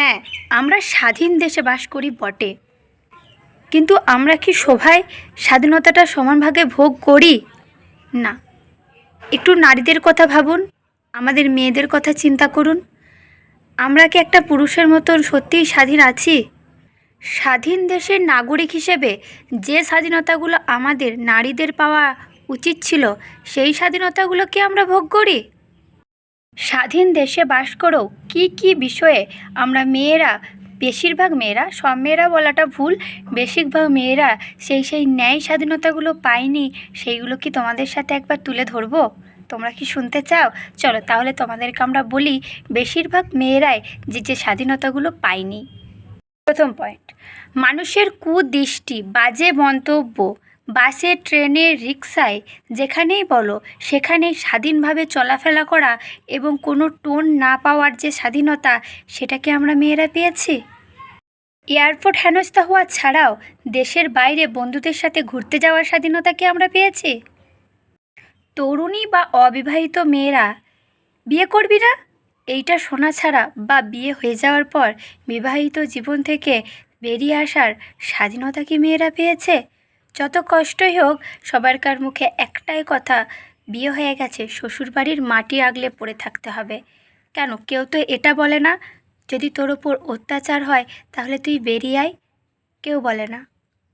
হ্যাঁ আমরা স্বাধীন দেশে বাস করি বটে। কিন্তু আমরা কি সবাই স্বাধীনতাটা সমানভাগে ভোগ করি? না। একটু নারীদের কথা ভাবুন, আমাদের মেয়েদের কথা চিন্তা করুন। আমরা কি একটা পুরুষের মতন সত্যিই স্বাধীন আছি? স্বাধীন দেশের নাগরিক হিসেবে যে স্বাধীনতাগুলো আমাদের নারীদের পাওয়া উচিত ছিল, সেই স্বাধীনতাগুলো কি আমরা ভোগ করি? স্বাধীন দেশে বাস করেও কী কী বিষয়ে আমরা মেয়েরা, বেশিরভাগ মেয়েরা, সব মেয়েরা বলাটা ভুল, বেশিরভাগ মেয়েরা সেই সেই ন্যায় স্বাধীনতাগুলো পায়নি, সেইগুলো কি তোমাদের সাথে একবার তুলে ধরবো? তোমরা কি শুনতে চাও? চলো তাহলে তোমাদেরকে আমরা বলি, বেশিরভাগ মেয়েরাই যে যে স্বাধীনতাগুলো পায়নি। প্রথম পয়েন্ট মানুষের কুদৃষ্টি, বাজে মন্তব্য বাসে, ট্রেনে রিক্সায় যেখানেই বলো, সেখানেই স্বাধীনভাবে চলাফেরা করা এবং কোনো টোন না পাওয়ার যে স্বাধীনতা, সেটাকে আমরা মেয়েরা পেয়েছি? এয়ারপোর্ট হেনস্থা হওয়া ছাড়াও দেশের বাইরে বন্ধুদের সাথে ঘুরতে যাওয়ার স্বাধীনতা কি আমরা পেয়েছি? তরুণী বা অবিবাহিত মেয়েরা, বিয়ে করবি না? এইটা শোনা ছাড়া বা বিয়ে হয়ে যাওয়ার পর বিবাহিত জীবন থেকে বেরিয়ে আসার স্বাধীনতা কি মেয়েরা পেয়েছে? যত কষ্টই হোক, সবারকার মুখে একটাই কথা, বিয়ে হয়ে গেছে, শ্বশুরবাড়ির মাটি আগলে পড়ে থাকতে হবে। কেন? কেউ তো এটা বলে না, যদি তোর ওপর অত্যাচার হয়, তাহলে তুই বেরিয়ে আয়। কেউ বলে না।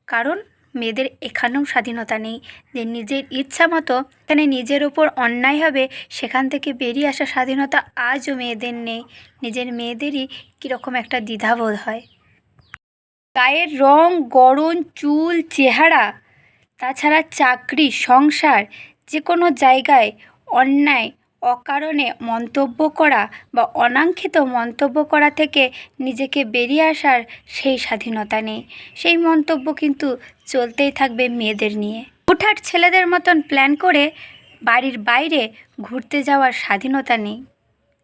কারণ, মেয়েদের এখানেও স্বাধীনতা নেই। যে নিজের ইচ্ছা মতো এখানে নিজের ওপর অন্যায় হবে, সেখান থেকে বেরিয়ে আসা স্বাধীনতা আজও মেয়েদের নেই। নিজের মেয়েদেরই কীরকম একটা দ্বিধাবোধ হয়। গায়ের রং, গড়ন, চুল, চেহারা, তাছাড়া চাকরি, সংসার যে কোনো জায়গায় অন্যায়, অকারণে মন্তব্য করা বা অনাঙ্ক্ষিত মন্তব্য করা থেকে নিজেকে বেরিয়ে আসার সেই স্বাধীনতা নেই। সেই মন্তব্য কিন্তু চলতেই থাকবে মেয়েদের নিয়ে। হুঠাট ছেলেদের মতন প্ল্যান করে বাড়ির বাইরে ঘুরতে যাওয়ার স্বাধীনতা নেই।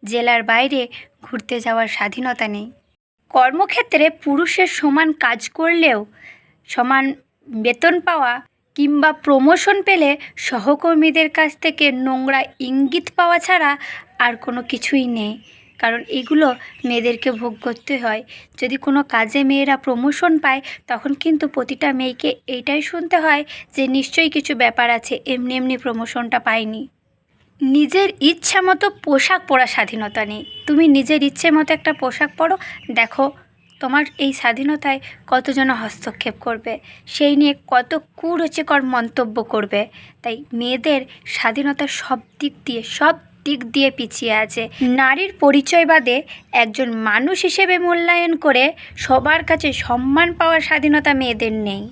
জেলার বাইরে ঘুরতে যাওয়ার স্বাধীনতা নেই। কর্মক্ষেত্রে পুরুষের সমান কাজ করলেও সমান বেতন পাওয়া কিংবা প্রমোশন পেলে সহকর্মীদের কাছ থেকে নোংরা ইঙ্গিত পাওয়া ছাড়া আর কোনো কিছুই নেই। কারণ এগুলো মেয়েদেরকে ভোগ করতে হয়। যদি কোনো কাজে মেয়েরা প্রমোশন পায়, তখন কিন্তু প্রতিটা মেয়েকে এইটাই শুনতে হয় যে নিশ্চয়ই কিছু ব্যাপার আছে, এমনি এমনি প্রমোশনটা পায়নি। নিজের ইচ্ছা মতো পোশাক পরা স্বাধীনতা নেই। তুমি নিজের ইচ্ছে মতো একটা পোশাক পরো। দেখো, তোমার এই স্বাধীনতায় কতজন হস্তক্ষেপ করবে? সেই নিয়ে কত কুরুচিকর মন্তব্য করবে। তাই মেয়েদের স্বাধীনতা সব দিক দিয়ে, সব দিক দিয়ে পিছিয়ে আছে। নারীর পরিচয় বাদে একজন মানুষ হিসেবে মূল্যায়ন করে সবার কাছে সম্মান পাওয়ার স্বাধীনতা মেয়েদের নেই।